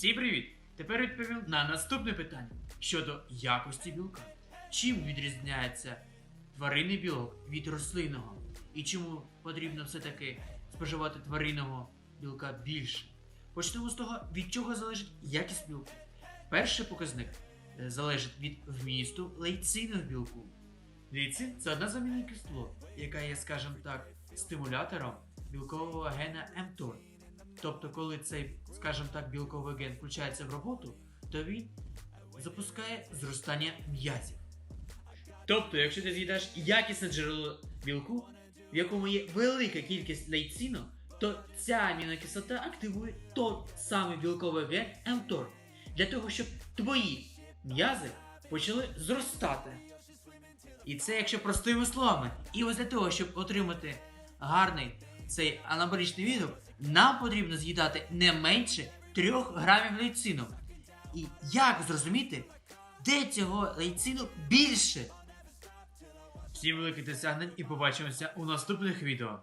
Всім привіт! Тепер відповім на наступне питання щодо якості білка. Чим відрізняється тваринний білок від рослинного? І чому потрібно все-таки споживати тваринного білка більше? Почнемо з того, від чого залежить якість білку. Перший показник е, залежить від вмісту лейцину в білку. Лейцин це одна з амінокислот, яка є, скажімо так, стимулятором білкового гена mTOR. Тобто, коли цей, скажімо так, білковий ген включається в роботу, то він запускає зростання м'язів. Тобто, якщо ти з'їдаш якісне джерело білку, в якому є велика кількість лейцину, то ця амінокислота активує той самий білковий ген mTOR для того, щоб твої м'язи почали зростати. І це якщо простими словами. І ось для того, щоб отримати гарний цей анаболічний відгук, нам потрібно з'їдати не менше 3 грамів лейцину. І як зрозуміти, де цього лейцину більше? Всім великих досягнень і побачимося у наступних відео.